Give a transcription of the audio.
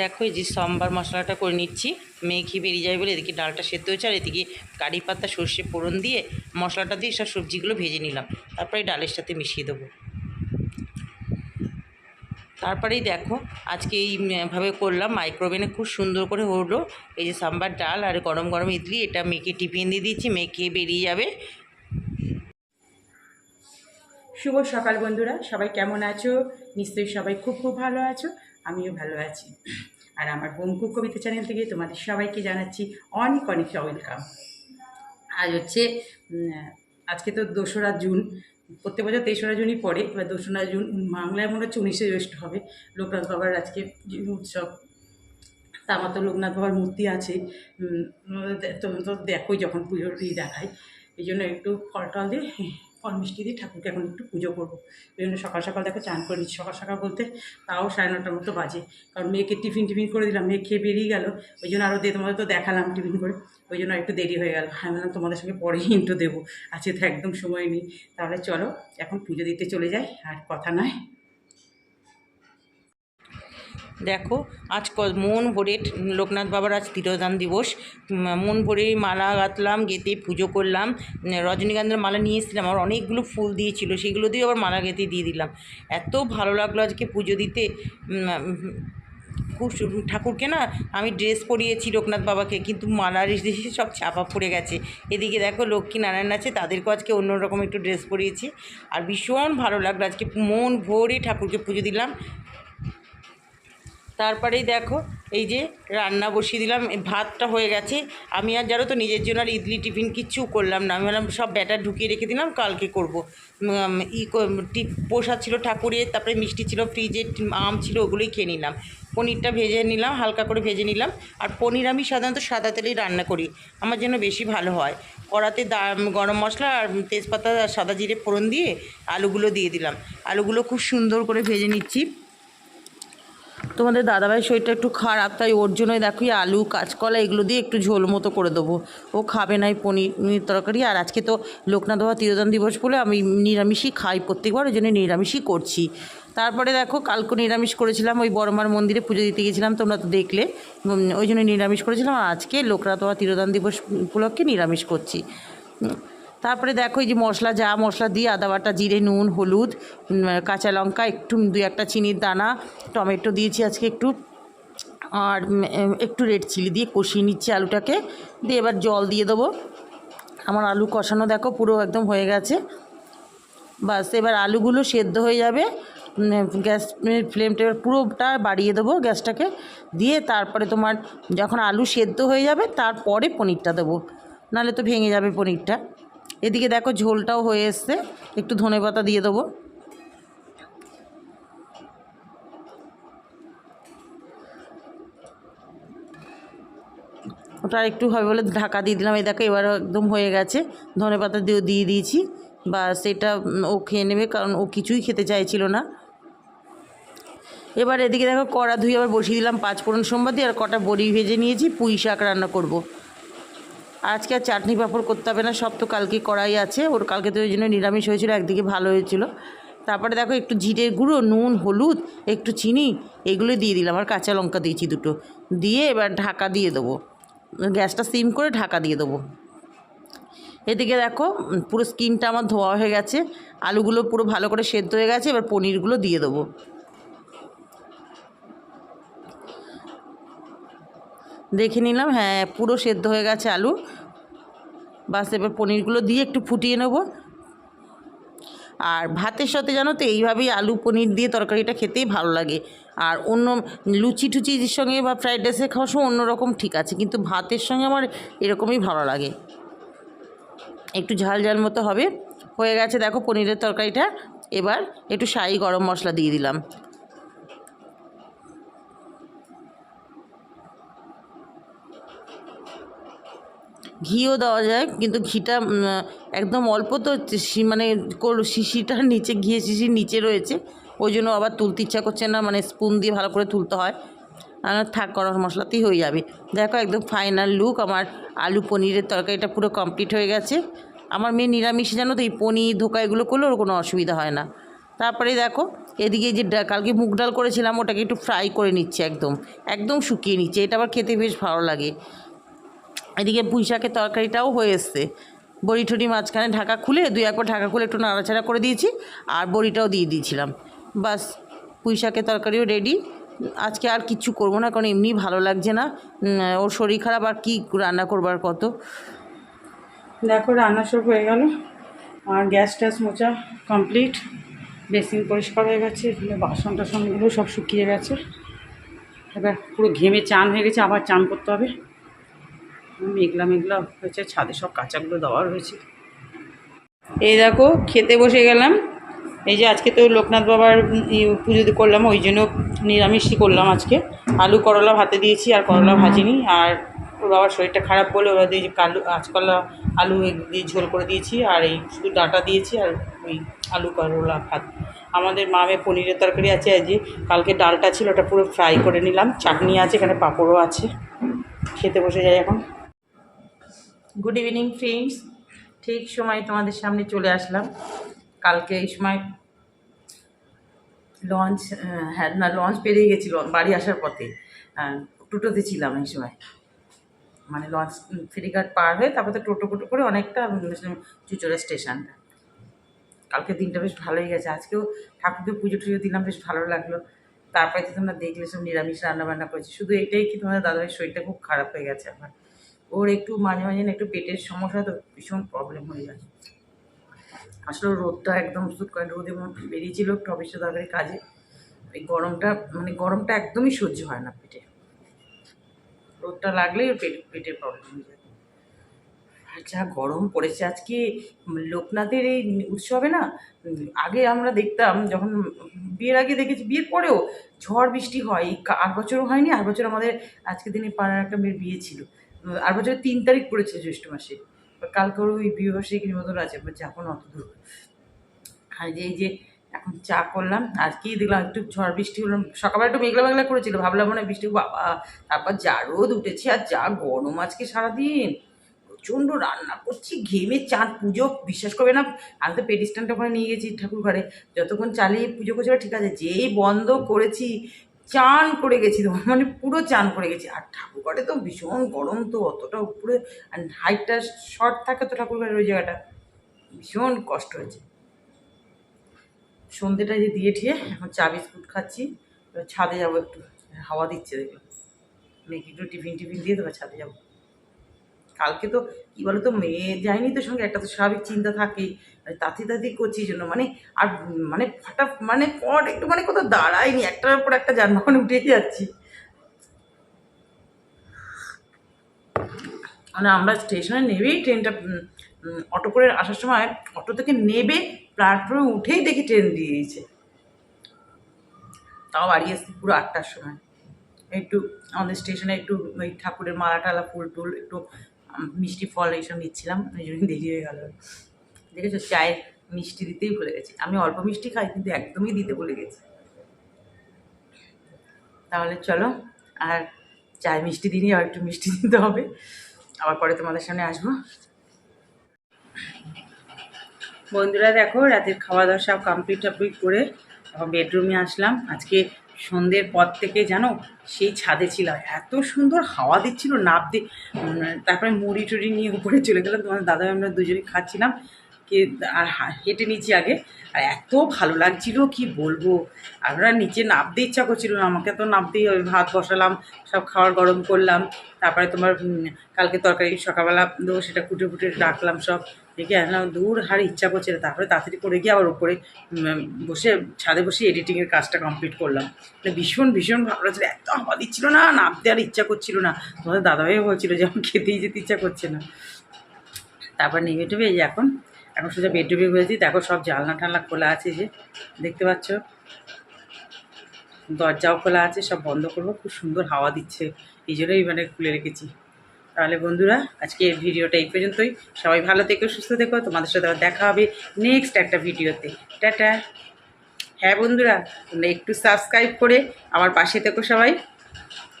দেখো এই যে সম্বার মশলাটা করে নিচ্ছি। মেঘি বেরিয়ে যাবে বলে এদিকে ডালটা সেদ্ধ হয়েছে, আর এদিকে কারি পাতা, সর্ষে ফোড়ন দিয়ে মশলাটা দিয়ে সব সবজিগুলো ভেজে নিলাম। তারপরে ডালের সাথে মিশিয়ে দেবো। তারপরেই দেখো আজকে এইভাবে করলাম মাইক্রোওভেনে খুব সুন্দর করে হলো। এই যে সাম্বার ডাল আর গরম গরম ইডলি, এটা মেখে টিফিন দিয়ে দিচ্ছি মেখে বেরিয়ে যাবে। শুভ সকাল বন্ধুরা, সবাই কেমন আছো? নিশ্চয়ই সবাই খুব খুব ভালো আছো, আমিও ভালো আছি। আর আমার বোমকুক কবিতা চ্যানেল থেকে তোমাদের সবাইকে জানাচ্ছি অনেক অনেক ওয়েলকাম আজ হচ্ছে আজকে তো দোসরা জুন, প্রত্যেক বছর তেসরা জুনই পড়ে, এবার দোসরা জুন, বাংলায় মনে হচ্ছে উনিশে জ্যৈষ্ঠ হবে, লোকনাথ বাবার আজকে উৎসব। তা আমার তো লোকনাথ বাবার মূর্তি আছে তোমরা তো দেখোই যখন পুজোর দেখায়, এই জন্য একটু ফল টল দিয়ে ফল মিষ্টি দিয়ে ঠাকুরকে এখন একটু পুজো করব। এই জন্য সকাল সকাল দেখো চান করে নিচ্ছি। সকাল সকাল বলতে তাও সাড়ে নটার মতো বাজে। কারণ মেয়েকে টিফিন টিফিন করে দিলাম, মেয়ে খেয়ে বেরিয়ে গেলো। ওই জন্য আরও দিয়ে তোমাদের তো দেখালাম টিফিন করে। ওই জন্য একটু দেরি হয়ে গেল। আমি বললাম তোমাদের সঙ্গে পরেই ইন্টো দেবো। আজকে তো একদম সময় নেই। তাহলে চলো, এখন পুজো দিতে চলে যাই। আর কথা নয়। দেখো, আজ মন ভরে লোকনাথ বাবার আজ তিরোধান দিবস। মন ভরে মালা গাঁথলাম, গেঁথে পুজো করলাম। রজনীগন্ধার মালা নিয়ে এসেছিলাম আমার অনেকগুলো ফুল দিয়েছিল, সেগুলো দিয়ে আবার মালা গেঁথে দিয়ে দিলাম। এত ভালো লাগল আজকে পুজো দিতে। খুব ঠাকুরকে না আমি ড্রেস পরিয়েছি লোকনাথ বাবাকে, কিন্তু মালার সব চাপা পড়ে গেছে। এদিকে দেখো লক্ষ্মী নারায়ণ আছে, তাদেরকেও আজকে অন্যরকম একটু ড্রেস পরিয়েছি। আর ভীষণ ভালো লাগল আজকে মন ভরে ঠাকুরকে পুজো দিলাম। তারপরেই দেখো, এই যে রান্না বসিয়ে দিলাম ভাতটা হয়ে গেছে। আমি আর জানো তো নিজের জন্য আর ইডলি টিফিন কিচ্ছু করলাম না। আমি বললাম, সব ব্যাটার ঢুকিয়ে রেখে দিলাম, কালকে করব। ই প্রসাদ ছিল ঠাকুরের, তারপরে মিষ্টি ছিল ফ্রিজে আম ছিল, ওগুলোই খেয়ে নিলাম। পনিরটা ভেজে নিলাম, হালকা করে ভেজে নিলাম। আর পনির আমি সাধারণত সাদা তেলেই রান্না করি, আমার জন্য বেশি ভালো হয়। কড়াতে গরম মশলা আর তেজপাতা আর সাদা জিরে ফোড়ন দিয়ে আলুগুলো দিয়ে দিলাম। আলুগুলো খুব সুন্দর করে ভেজে নিচ্ছি। তোমাদের দাদাভাইয়ের শরীরটা একটু খারাপ, তাই ওর জন্যই দেখো আলু, কাঁচকলা এগুলো দিয়ে একটু ঝোল মতো করে দেবো। ও খাবে না এই পনির তরকারি। আর আজকে তো লোকনাথ বাবা তিরোধান দিবস বলে আমি নিরামিষই খাই প্রত্যেকবার, ওই জন্য নিরামিষই করছি। তারপরে দেখো, কালকে নিরামিষ করেছিলাম, ওই বড়মার মন্দিরে পুজো দিতে গেছিলাম, তোমরা তো দেখলে। ওই জন্য নিরামিষ করেছিলাম, আর আজকে লোকনাথ বাবা তিরোধান দিবস উপলক্ষে নিরামিষ করছি। তারপরে দেখো এই যে মশলা, যা মশলা দিয়ে আদা বাটা, জিরে, নুন, হলুদ কাঁচা লঙ্কা, একটু দুই একটা চিনির দানা, টমেটো দিয়েছি আজকে একটু, আর একটু রেড চিলি দিয়ে কষিয়ে নিচ্ছি আলুটাকে, দিয়ে এবার জল দিয়ে দেবো। আমার আলু কষানো দেখো পুরো একদম হয়ে গেছে। বাস, এবার আলুগুলো সেদ্ধ হয়ে যাবে। গ্যাস ফ্লেমটা এবার পুরোটা বাড়িয়ে দেবো গ্যাসটাকে। দিয়ে তারপরে তোমার যখন আলু সেদ্ধ হয়ে যাবে, তারপরে পনিরটা দেবো। নাহলে তো ভেঙে যাবে পনিরটা। এদিকে দেখো ঝোলটাও হয়ে এসছে। একটু ধনে পাতা দিয়ে দেবো। ওটা একটু হবে বলে ঢাকা দিয়ে দিলাম। এই দেখো এবার একদম হয়ে গেছে। ধনে পাতা দিয়ে দিয়ে দিয়েছি। বা সেটা ও খেয়ে নেবে কারণ ও কিছুই খেতে চাইছিল না। এবার এদিকে দেখো কড়া ধুয়ে আবার বসিয়ে দিলাম পাঁচ ফোড়ন সোমবার দিয়ে আর কটা বড়ি ভেজে নিয়েছি। পুঁই শাক রান্না করব। আজকে আর চাটনি পাঁপড় করতে হবে না, সব তো কালকে কড়াই আছে। ওর কালকে তো ওই জন্য নিরামিষ হয়েছিল, একদিকে ভালো হয়েছিল। তারপরে দেখো একটু জিরের গুঁড়ো, নুন, হলুদ, একটু চিনি, এগুলো দিয়ে দিলাম। আর কাঁচা লঙ্কা দিয়েছি দুটো। দিয়ে এবার ঢাকা দিয়ে দেবো। গ্যাসটা সিম করে ঢাকা দিয়ে দেবো। এদিকে দেখো, পুরো স্কিনটা আমার ধোয়া হয়ে গেছে। আলুগুলো পুরো ভালো করে সেদ্ধ হয়ে গেছে, এবার পনিরগুলো দিয়ে দেবো। দেখে নিলাম হ্যাঁ পুরো সেদ্ধ হয়ে গেছে আলু। বাস, এবার পনিরগুলো দিয়ে একটু ফুটিয়ে নেব। আর ভাতের সাথে জানো তো, এইভাবেই আলু পনির দিয়ে তরকারিটা খেতেই ভালো লাগে। আর অন্য লুচি টুচির সঙ্গে বা ফ্রাইড রাইসে খাওয়ার সময় অন্যরকম ঠিক আছে, কিন্তু ভাতের সঙ্গে আমার এরকমই ভালো লাগে। একটু ঝাল ঝাল মতো হবে। হয়ে গেছে দেখো পনিরের তরকারিটা। এবার একটু শাহি গরম মশলা দিয়ে দিলাম। ঘিও দেওয়া যায়, কিন্তু ঘিটা একদম অল্প তো মানে শিশিটার নিচে ঘিয়ে শিশির নিচে রয়েছে, ওই জন্য আবার তুলতে ইচ্ছা করছে না মানে স্পুন দিয়ে ভালো করে তুলতে হয়। আর থাক, গরম মশলাতেই হয়ে যাবে। দেখো একদম ফাইনাল লুক, আমার আলু পনিরের তরকারিটা পুরো কমপ্লিট হয়ে গেছে। আমার মেয়ে নিরামিষে, জানো তো, এই পনির, ধোকা এগুলো করলে ওর কোনো অসুবিধা হয় না। তারপরে দেখো, এদিকে যে কালকে মুগ ডাল করেছিলাম, ওটাকে একটু ফ্রাই করে নিচ্ছে একদম একদম শুকিয়ে নিচ্ছে, এটা আবার খেতে বেশ ভালো লাগে। এদিকে পুঁই শাকের তরকারিটাও হয়ে এসছে। বড়ি ঠড়ি মাঝখানে ঢাকা খুলে দুই একবার ঢাকা খুলে একটু নাড়াচাড়া করে দিয়েছি আর বড়িটাও দিয়ে দিয়েছিলাম। বাস পুঁই শাকের তরকারিও রেডি আজকে আর কিচ্ছু করব না, কারণ এমনি ভালো লাগছে না। ওর শরীর খারাপ, আর কী রান্না করবার কত? দেখো, রান্না সব হয়ে গেল। আর গ্যাস ট্যাস মোচা কমপ্লিট বেসিন পরিষ্কার হয়ে গেছে এগুলো বাসন টাসনগুলো সব শুকিয়ে গেছে। এবার পুরো ঘেমে চান হয়ে গেছে, আবার চান করতে হবে। মেঘলা মেঘলা হয়েছে, ছাদে সব কাঁচাগুলো দেওয়া রয়েছে। এই দেখো, খেতে বসে গেলাম। এই যে আজকে তো লোকনাথ বাবার পুজো করলাম, ওই জন্য নিরামিষই করলাম আজকে। আলু করলা ভাতে দিয়েছি, আর করলা ভাজিনি, আর ওর বাবার শরীরটা খারাপ বলে ওরা দিয়ে কালু আজকলা আলু দিয়ে ঝোল করে দিয়েছি, আর এই শুধু ডাঁটা দিয়েছি, আর ওই আলু করলা ভাত। আমাদের মামে পনিরের তরকারি আছে আজ যে কালকে ডালটা ছিল, ওটা পুরো ফ্রাই করে নিলাম। চাটনি আছে, এখানে পাঁপড়ও আছে। খেতে বসে যাই এখন। গুড ইভিনিং ফ্রেন্ডস ঠিক সময় তোমাদের সামনে চলে আসলাম। কালকে এই সময় লঞ্চ হ্যাঁ না লঞ্চ পেরিয়ে গেছিল, বাড়ি আসার পথে। টোটোতে ছিলাম এই সময়। মানে লঞ্চ ফেরিঘাট পার হয়ে তারপর তো টোটো টোটো করে অনেকটা চুচড়া স্টেশনটা কালকে দিনটা বেশ ভালোই গেছে। আজকেও ঠাকুরকে পুজো টুজো দিলাম, বেশ ভালো লাগল। তারপরে তো তোমরা দেখলে সব নিরামিষ রান্না বান্না করেছি। শুধু এটাই কি তোমাদের দাদাভাইয়ের শরীরটা খুব খারাপ হয়ে গেছে আমার। ওর একটু মাঝে মাঝে একটু পেটের সমস্যা, তো ভীষণ প্রবলেম হয়ে যায় আসলে রোদটা একদম শুধু করে রোদে বেরিয়েছিল একটু অফিসে দরকারি কাজে। এই গরমটা মানে গরমটা একদমই সহ্য হয় না পেটে। রোদটা লাগলেই পেট, পেটের প্রবলেম হয়ে যায়। আর যা গরম পড়েছে আজকে, লোকনাথের এই উৎসবে না, আগে আমরা দেখতাম যখন, বিয়ের আগে দেখেছি, বিয়ের পরেও ঝড় বৃষ্টি হয়। আর বছরও হয়নি আর বছর আমাদের আজকে দিনে পাড়ার একটা মেয়ের বিয়ে ছিল। আর বছর তিন তারিখ পড়েছে জ্যৈষ্ঠ মাসে। কালকে ওই বিবাহবার্ষিকীর মতন আছে এবার যাব না অত দূর। আর যে, এই যে, এখন চা করলাম, আজকেই দেখলাম একটু ঝড় বৃষ্টি হলো, সকালবেলা একটু মেঘলা মেঘলা করেছিল, ভাবলাম মনে বৃষ্টি বাবা, তারপর যা রোদ উঠেছে আর যা গরম আজকে সারাদিন। প্রচণ্ড রান্না করছি, ঘেমে চাঁদ পুজো, বিশ্বাস করবে না, আমি তো পেডিস্টানটা ওখানে নিয়ে গেছি ঠাকুর ঘরে যতক্ষণ চালিয়ে পুজো করছি ঠিক আছে, যেই বন্ধ করেছি চান করে গেছি তো মানে পুরো চান করে গেছি। আর ঠাকুর ঘরে তো ভীষণ গরম তো, অতটা উপরে, আর হাইটটা শর্ট থাকে তো ঠাকুর ঘরের ওই জায়গাটা। ভীষণ কষ্ট হয়েছে। সন্ধেটা যে দিয়ে ঠিয়ে এখন চা বিস্কুট খাচ্ছি, এবার ছাদে যাব একটু, হাওয়া দিচ্ছে দেখলাম। মেয়েকে একটু টিফিন টিফিন দিয়ে দেবো, ছাদে যাব। কালকে তো, কী বলো তো মেয়ে যায়নি তো সঙ্গে, একটা তো স্বাভাবিক চিন্তা থাকেই। তাঁতি তাঁতি করছি এই জন্য। মানে আর মানে ফাটা মানে পট একটু মানে কোথাও দাঁড়ায়নি, একটার পর একটা যানবাহন উঠে যাচ্ছি। মানে আমরা স্টেশনে নেবেই ট্রেনটা অটো করে আসার সময় অটো থেকে নেবে, প্ল্যাটফর্মে উঠেই দেখি ট্রেন দিয়ে দিয়েছে। তাও বাড়ি এসছি পুরো আটটার সময়। একটু আমাদের স্টেশনে একটু ওই ঠাকুরের মালা টালা ফুল টুল একটু মিষ্টি ফল এইসব নিচ্ছিলাম, ওই জন্য দেরি হয়ে গেল। দেখেছ? চায়ের মিষ্টি দিতেই ভুলে গেছি। আমি অল্প মিষ্টি খাই, কিন্তু একদমই দিতে ভুলে গেছি। তাহলে চলো, আর চায় মিষ্টি দিনই আর একটু মিষ্টি দিতে হবে। আবার পরে তোমাদের সামনে আসব। বন্ধুরা দেখো, রাতের খাওয়া দাওয়া সব কমপ্লিট টমপ্লিট করে বেডরুমে আসলাম। আজকে সন্ধ্যের পর থেকে জানো, সেই ছাদে ছিলাম। এত সুন্দর হাওয়া দিচ্ছিল, নাপ দিয়ে তারপরে মুড়ি টুড়ি নিয়ে উপরে চলে গেলাম। তোমাদের দাদা আমরা দুজনে খাচ্ছিলাম। কি আর হেঁটে নিচ্ছি আগে। আর এত ভালো লাগছিল, কি বলব? আমরা নিচে নামতে ইচ্ছা করছিল না, আমাকে তো নামতেই হবে। ভাত বসালাম, সব খাবার গরম করলাম। তারপরে তোমার কালকে তরকারি সকালবেলা দেবো, সেটা কুটে ফুটে রাখলাম সব। দেখে আনলাম, দূর হার ইচ্ছা করছে না তারপরে তাড়াতাড়ি করে গিয়ে আবার ওপরে বসে, ছাদে বসে এডিটিংয়ের কাজটা কমপ্লিট করলাম। মানে ভীষণ ভীষণ ভালো লাগছিল। এত হাওয়া দিচ্ছিল না, নামতে আর ইচ্ছা করছিল না। তোমাদের দাদাভাইও বলছিল যে আমার খেতেই যেতে ইচ্ছা করছে না। তারপর নেমে টেবে এই এখন এখন সোজা বেডরুমে হয়েছি দেখো সব জানলা টানলা খোলা আছে যে, দেখতে পাচ্ছ? দরজাও খোলা আছে, সব বন্ধ করব। খুব সুন্দর হাওয়া দিচ্ছে, এই জন্যই মানে খুলে রেখেছি। তাহলে বন্ধুরা আজকে ভিডিওটা এই পর্যন্তই। সবাই ভালো থেকো, সুস্থ থেকো। তোমাদের সাথে আবার দেখা হবে নেক্সট একটা ভিডিওতে। টাটা। হ্যাঁ বন্ধুরা, তোমরা একটু সাবস্ক্রাইব করে আমার পাশে থেকো সবাই।